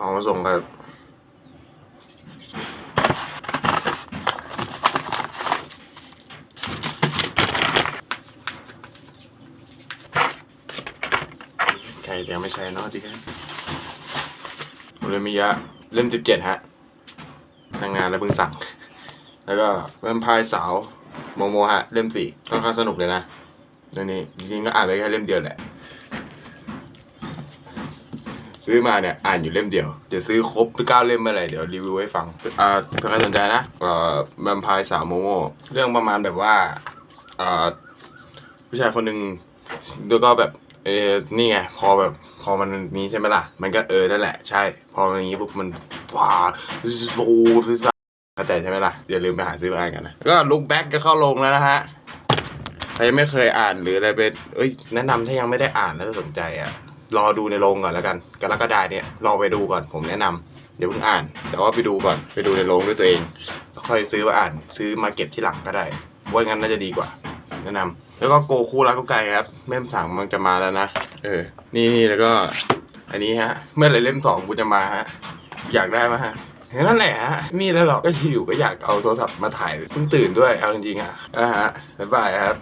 เอามาส่งครับใครยังไม่ใช่เนาะดีครับผมเลยมียะเล่มสิบเจ็ดฮะทางงานแล้วเพิ่งสั่ง แล้วก็แวมพร์สาว โมโมฮะ เล่มสี่ค่อนข้างสนุกเลยนะเรื่องนี้จริงๆก็อ่านไปแค่เล่มเดียวแหละ ซื้อมาเนี่ยอ่านอยู่เล่มเดียว เดี๋ยวซื้อครบเก้าเล่มเมื่อไหร่เดี๋ยวรีวิวให้ฟังอ่าถ้าใครสนใจนะเอ่อแวมไพร์สาวโมโมเรื่องประมาณแบบว่าอ่าผู้ชายคนหนึ่งแล้วก็แบบเออนี่ไงพอแบบพอมันมีใช่ไหมล่ะ มันก็เออนั่นแหละใช่ พอมันอย่างนี้ปุ๊บมันว้าโอ้เข้าใจใช่ไหมล่ะอย่าลืมไปหาซื้อมาอ่านกันนะก็ลุกแบ็กก็เข้าลงแล้วนะฮะใครไม่เคยอ่านหรืออะไรไปเอ้ยแนะนำถ้ายังไม่ได้อ่านแล้วสนใจอะ รอดูในโรงก่อนแล้วกัน กรกฎาเนี่ยรอไปดูก่อนผมแนะนำเดี๋ยวเพิ่งอ่าน แต่ว่าไปดูก่อนไปดูในโรงด้วยตัวเองแล้วค่อยซื้อมาอ่านซื้อมาเก็บที่หลังก็ได้ว่างั้นน่าจะดีกว่า แนะนำแล้วก็โกคูรักกุไก่ครับเล่มสามมันจะมาแล้วนะเออ นี่นี่แล้วก็ อันนี้ฮะ เมื่อไรเล่มสองกูจะมาฮะ อยากได้มาฮะนั่นแหละฮะมีแล้วหรอกก็อยู่ก็อยากเอาโทรศัพท์มาถ่ายเพิ่งตื่นด้วยเอาจริงๆอะนะฮะบ๊ายบายครับ